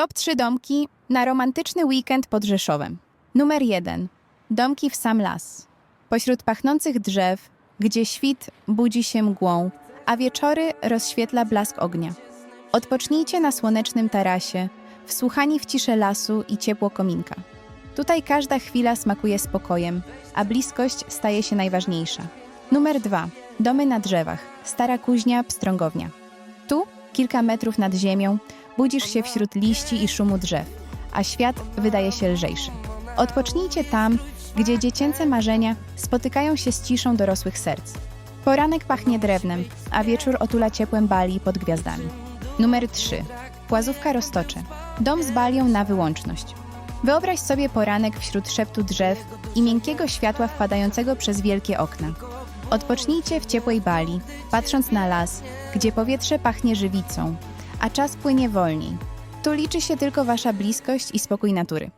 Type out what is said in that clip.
Top 3 domki na romantyczny weekend pod Rzeszowem. Numer 1. Domki w sam las. Pośród pachnących drzew, gdzie świt budzi się mgłą, a wieczory rozświetla blask ognia. Odpocznijcie na słonecznym tarasie, wsłuchani w ciszę lasu i ciepło kominka. Tutaj każda chwila smakuje spokojem, a bliskość staje się najważniejsza. Numer 2. Domy na drzewach. Stara kuźnia, pstrągownia. Tu, kilka metrów nad ziemią, budzisz się wśród liści i szumu drzew, a świat wydaje się lżejszy. Odpocznijcie tam, gdzie dziecięce marzenia spotykają się z ciszą dorosłych serc. Poranek pachnie drewnem, a wieczór otula ciepłem bali pod gwiazdami. Numer 3. Płazówka Roztocze. Dom z balią na wyłączność. Wyobraź sobie poranek wśród szeptu drzew i miękkiego światła wpadającego przez wielkie okna. Odpocznijcie w ciepłej bali, patrząc na las, gdzie powietrze pachnie żywicą, a czas płynie wolniej. Tu liczy się tylko wasza bliskość i spokój natury.